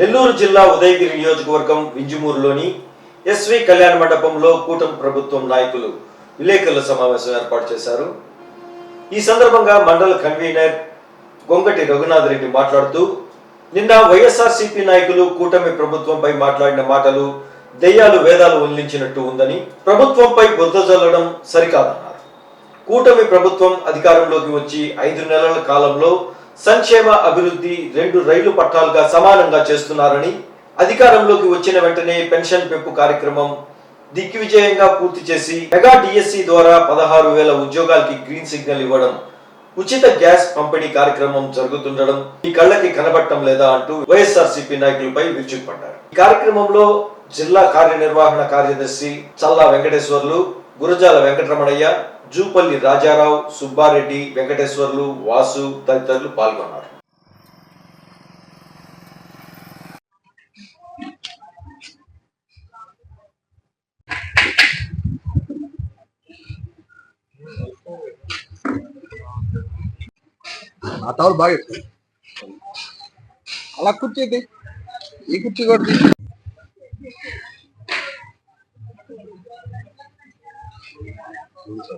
నెల్లూరు జిల్లా ఉదయగిరి నియోజకవర్గం వింజమూరులోని ఎస్వి కళ్యాణ మండపంలో కూటమి ప్రభుత్వం నాయకులు విలేకరుల సమావేశం ఏర్పాటు చేశారు. ఈ సందర్భంగా మండల కన్వీనర్ గొంగటి రఘునాథ్ రెడ్డి మాట్లాడుతూ నిన్న వైఎస్ఆర్సీపీ నాయకులు కూటమి ప్రభుత్వంపై మాట్లాడిన మాటలు దెయ్యాలు వేదాలు ఉల్లించినట్టు ఉందని ప్రభుత్వంపై బుద్ధ జల్లడం సరికాదన్నారు. కూటమి ప్రభుత్వం అధికారంలోకి వచ్చి ఐదు నెలల కాలంలో సంక్షేమ అభివృద్ధి రెండు రైలు పట్టాలుగా సమానంగా చేస్తున్నారని అధికారంలోకి వచ్చిన వెంటనే పెన్షన్ పెంపు కార్యక్రమం దిగ్విజయంగా పూర్తి చేసి మెగా డిఎస్సి ద్వారా పదహారు వేల ఉద్యోగాలకి గ్రీన్ సిగ్నల్ ఇవ్వడం ఉచిత గ్యాస్ పంపిణీ కార్యక్రమం జరుగుతుండడం ఈ కళ్ళకి కనబడటం లేదా అంటూ వైఎస్ఆర్సీపీ నాయకులపై విరుచుకుపడ్డారు. ఈ కార్యక్రమంలో జిల్లా కార్యనిర్వహణ కార్యదర్శి చల్లా వెంకటేశ్వర్లు గురజాల వెంకటరమణయ్య జూపల్లి రాజారావు సుబ్బారెడ్డి వెంకటేశ్వర్లు వాసు తదితరులు పాల్గొన్నారు. ఆ బాగా అలా కుర్చీది ఈ కుర్చీ కూడా తీ.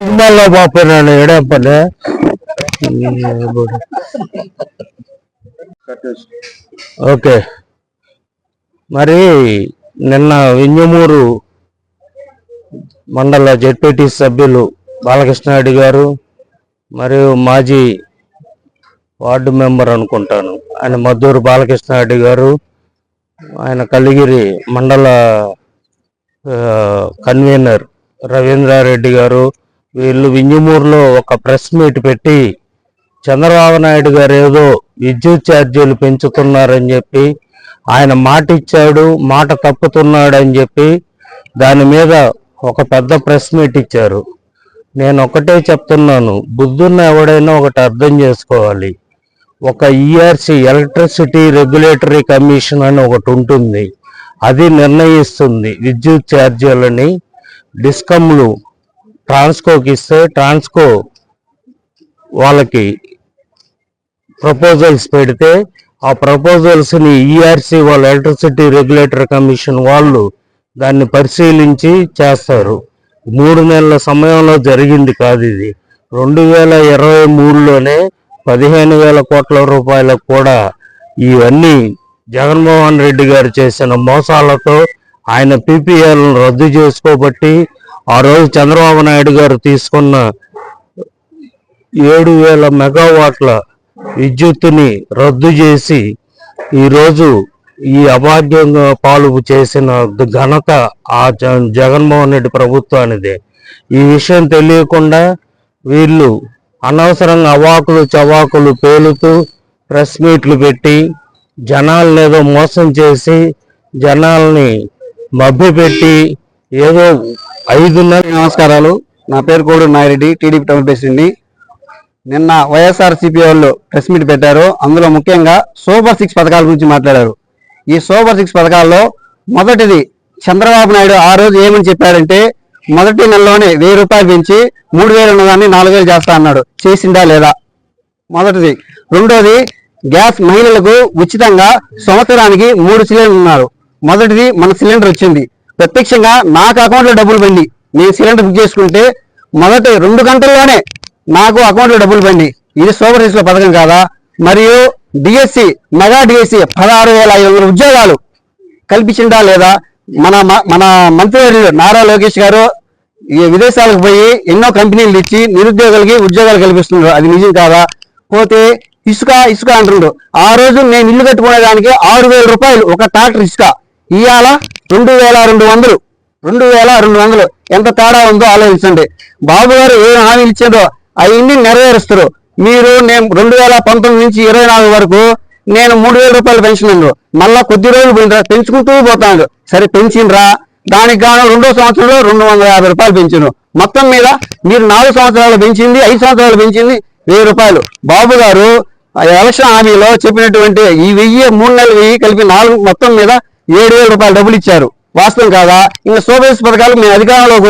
సినిమాల్లో పోతున్నాను ఓకే మరి నిన్న వింజమూరు మండల జడ్పీటీ సభ్యులు బాలకృష్ణారెడ్డి గారు మరియు మాజీ వార్డు మెంబర్ అనుకుంటాను ఆయన మద్దూరు బాలకృష్ణారెడ్డి గారు ఆయన కలిగిరి మండల కన్వీనర్ రవీంద్రారెడ్డి గారు వీళ్ళు వింజమూరులో ఒక ప్రెస్ మీట్ పెట్టి చంద్రబాబు నాయుడు గారు ఏదో విద్యుత్ ఛార్జీలు పెంచుతున్నారని చెప్పి ఆయన మాట ఇచ్చాడు మాట తప్పుతున్నాడు అని చెప్పి దాని మీద ఒక పెద్ద ప్రెస్ మీట్ ఇచ్చారు. నేను ఒకటే చెప్తున్నాను బుద్ధున్న ఎవడైనా ఒకటి అర్థం చేసుకోవాలి. ఒక ఈఆర్సి ఎలక్ట్రిసిటీ రెగ్యులేటరీ కమిషన్ అని ఒకటి ఉంటుంది. అది నిర్ణయిస్తుంది విద్యుత్ ఛార్జీలని డిస్కమ్లు ట్రాన్స్కోకి ఇస్తే ట్రాన్స్కో వాళ్ళకి ప్రపోజల్స్ పెడితే ఆ ప్రపోజల్స్ని ఈఆర్సీ వాళ్ళ ఎలక్ట్రిసిటీ రెగ్యులేటర్ కమిషన్ వాళ్ళు దాన్ని పరిశీలించి చేస్తారు. మూడు నెలల సమయంలో జరిగింది కాదు ఇది. రెండు వేల ఇరవై మూడులోనే పదిహేను వేల కోట్ల రూపాయలకు కూడా ఇవన్నీ జగన్మోహన్ రెడ్డి గారు చేసిన మోసాలతో ఆయన పీపీఎల్ రద్దు చేసుకోబట్టి ఆ రోజు చంద్రబాబు నాయుడు గారు తీసుకున్న ఏడు వేల మెగావాట్ల విద్యుత్తుని రద్దు చేసి ఈరోజు ఈ అభాగ్యంగా పాలు చేసిన ఘనత ఆ జ- జగన్మోహన్ రెడ్డి ప్రభుత్వానిదే. ఈ విషయం తెలియకుండా వీళ్ళు అనవసరంగా అవాకులు చవాకులు పేలుతూ ప్రెస్ మీట్లు పెట్టి జనాలను ఏదో మోసం చేసి జనాల్ని మభ్యపెట్టి ఏదో ఐదు నమస్కారాలు. నా పేరు కోడూరు నాయరెడ్డి టీడీపీ టౌన్ ప్రెసిడెంట్ని. నిన్న వైఎస్ఆర్ సిపి వాళ్ళు ప్రెస్ మీట్ పెట్టారు. అందులో ముఖ్యంగా సూపర్ సిక్స్ పథకాల గురించి మాట్లాడారు. ఈ సూపర్ సిక్స్ పథకాల్లో మొదటిది చంద్రబాబు నాయుడు ఆ రోజు ఏమని చెప్పాడంటే మొదటి నెలలోనే వెయ్యి రూపాయలు పెంచి మూడు వేలు ఉన్నదాన్ని నాలుగు వేలు చేస్తా అన్నాడు. చేసిందా లేదా? మొదటిది. రెండోది గ్యాస్ మహిళలకు ఉచితంగా సంవత్సరానికి మూడు సిలిండర్లు ఉన్నారు. మొదటిది మన సిలిండర్ వచ్చింది. ప్రత్యక్షంగా నాకు అకౌంట్లో డబ్బులు పండి నేను సిలిండర్ బుక్ చేసుకుంటే మొదటి రెండు గంటల్లోనే నాకు అకౌంట్లో డబ్బులు పండి ఇది సూపర్ సిక్స్ పథకం కాదా? మరియు డిఎస్సి మెగా డిఎస్సి పదహారు వేల ఐదు వందల ఉద్యోగాలు కల్పించిందా లేదా? మన మ- మన మంత్రివర్యులు నారా లోకేష్ గారు ఈ విదేశాలకు పోయి ఎన్నో కంపెనీలు ఇచ్చి నిరుద్యోగులకి ఉద్యోగాలు కల్పిస్తున్నారు. అది నిజం కాదా? పోతే ఇసుక ఇసుక అంటుండ్రు. ఆ రోజు నేను ఇల్లు కట్టుకునేదానికి ఆరు వేల రూపాయలు ఒక ట్రాక్టర్ ఇసుక. ఇవాళ రెండు వేల రెండు వందలు. రెండు వేల రెండు వందలు. ఎంత తేడా ఉందో ఆలోచించండి. బాబు గారు ఏం హామీలు ఇచ్చిందో అవన్నీ నెరవేరుస్తారు. మీరు నేను రెండు వేల పంతొమ్మిది నుంచి ఇరవై నాలుగు వరకు నేను మూడు వేల రూపాయలు పెన్షన్ ఉండు మళ్ళా కొద్ది రోజులు పోయిన పెంచుకుంటూ పోతాను సరే పెంచిండ్రా. దానికి గాను రెండో సంవత్సరంలో రెండు వందల యాభై రూపాయలు పెంచాను మొత్తం మీద మీరు నాలుగు సంవత్సరాలు పెంచింది ఐదు సంవత్సరాలు పెంచింది వెయ్యి రూపాయలు. బాబు గారు ఆ ఎలక్షన్ హామీలో చెప్పినటువంటి ఈ వెయ్యి మూడు నెలలు వెయ్యి కలిపి నాలుగు మొత్తం మీద ఏడు వేల రూపాయలు డబ్బులు ఇచ్చారు. వాస్తవం కాదా? ఇంకా సోబేస్ పథకాలు మేము అధికారంలోకి